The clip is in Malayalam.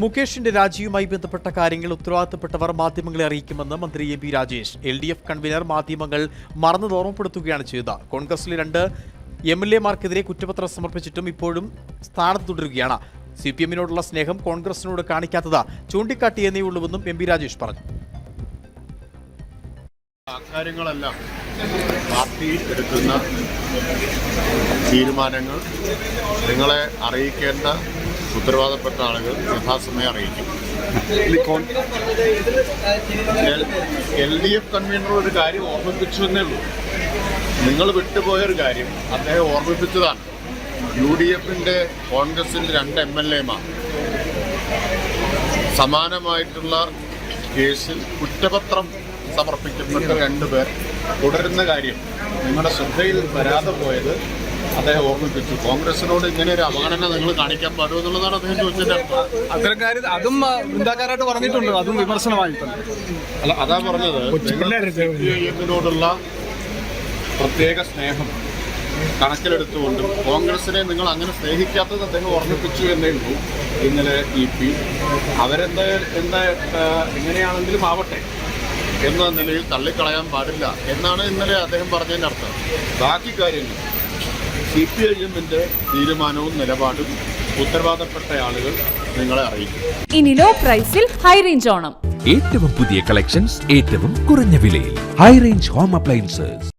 മുകേഷിന്റെ രാജിയുമായി ബന്ധപ്പെട്ട കാര്യങ്ങൾ ഉത്തരവാദിത്തപ്പെട്ടവർ മാധ്യമങ്ങളെ അറിയിക്കുമെന്ന് മന്ത്രി A P Rajesh. L D F convener മാധ്യമങ്ങൾ മറന്നത് ഓർമ്മപ്പെടുത്തുകയാണ് ചെയ്തത്. കോൺഗ്രസിലെ രണ്ട് എം എൽ എമാർക്കെതിരെ കുറ്റപത്രം സമർപ്പിച്ചിട്ടും ഇപ്പോഴും സ്ഥാനത്ത് തുടരുകയാണ്. സി പി എമ്മിനോടുള്ള സ്നേഹം കോൺഗ്രസിനോട് കാണിക്കാത്തത് ചൂണ്ടിക്കാട്ടിയെന്നേ ഉള്ളൂവെന്നും എം പി രാജേഷ് പറഞ്ഞു. പാർട്ടി എടുക്കുന്ന തീരുമാനങ്ങൾ നിങ്ങളെ അറിയിക്കേണ്ട ഉത്തരവാദപ്പെട്ട ആളുകൾ യഥാസമയം അറിയിക്കും. എൽ ഡി എഫ് കൺവീനർ ഒരു കാര്യം ഓർമ്മിപ്പിച്ചു എന്നേ ഉള്ളൂ. നിങ്ങൾ വിട്ടുപോയൊരു കാര്യം അദ്ദേഹം ഓർമ്മിപ്പിച്ചതാണ്. യു ഡി എഫിന്റെ കോൺഗ്രസിന്റെ രണ്ട് എം എൽ എമാർ സമാനമായിട്ടുള്ള കേസിൽ കുറ്റപത്രം സമർപ്പിക്കപ്പെട്ട രണ്ടുപേർ തുടരുന്ന കാര്യം നിങ്ങളുടെ ശ്രദ്ധയിൽ വരാതെ പോയത് അദ്ദേഹം ഓർമ്മിപ്പിച്ചു. കോൺഗ്രസിനോട് ഇങ്ങനെ ഒരു അവഗണന നിങ്ങൾ കാണിക്കാൻ പാടുമോ എന്നുള്ളതാണ് അദ്ദേഹം ചോദിച്ചത് അത്തരം കാര്യം അതും വൃന്ദാക്കാരായിട്ട് പറഞ്ഞിട്ടുണ്ട്. അതും വിമർശനമായിട്ടുണ്ട് അല്ല അതാ പറഞ്ഞത്. എമ്മിനോടുള്ള പ്രത്യേക സ്നേഹം കണക്കിലെടുത്തുകൊണ്ടും കോൺഗ്രസിനെ നിങ്ങൾ അങ്ങനെ സ്നേഹിക്കാത്തത് അദ്ദേഹം ഓർമ്മിപ്പിച്ചു എന്നേ ഉള്ളൂ. ഇന്നലെ ഇ പി അവരെന്താ എന്താ എങ്ങനെയാണെങ്കിലും ആവട്ടെ എന്ന നിലയിൽ തള്ളിക്കളയാൻ പാടില്ല എന്നാണ് ഇന്നലെ അദ്ദേഹം പറഞ്ഞതിന്റെ അർത്ഥം. ബാക്കി കാര്യങ്ങൾ. സി പി ഐ എമ്മിന്റെ തീരുമാനവും നിലപാടും ഉത്തരവാദപ്പെട്ട ആളുകൾ നിങ്ങളെ അറിയിക്കും. ഇനി ലോ പ്രൈസിൽ ഹൈ റേഞ്ച് ഓണം. ഏറ്റവും പുതിയ കളക്ഷൻസ് ഏറ്റവും കുറഞ്ഞ വിലയിൽ. High range home appliances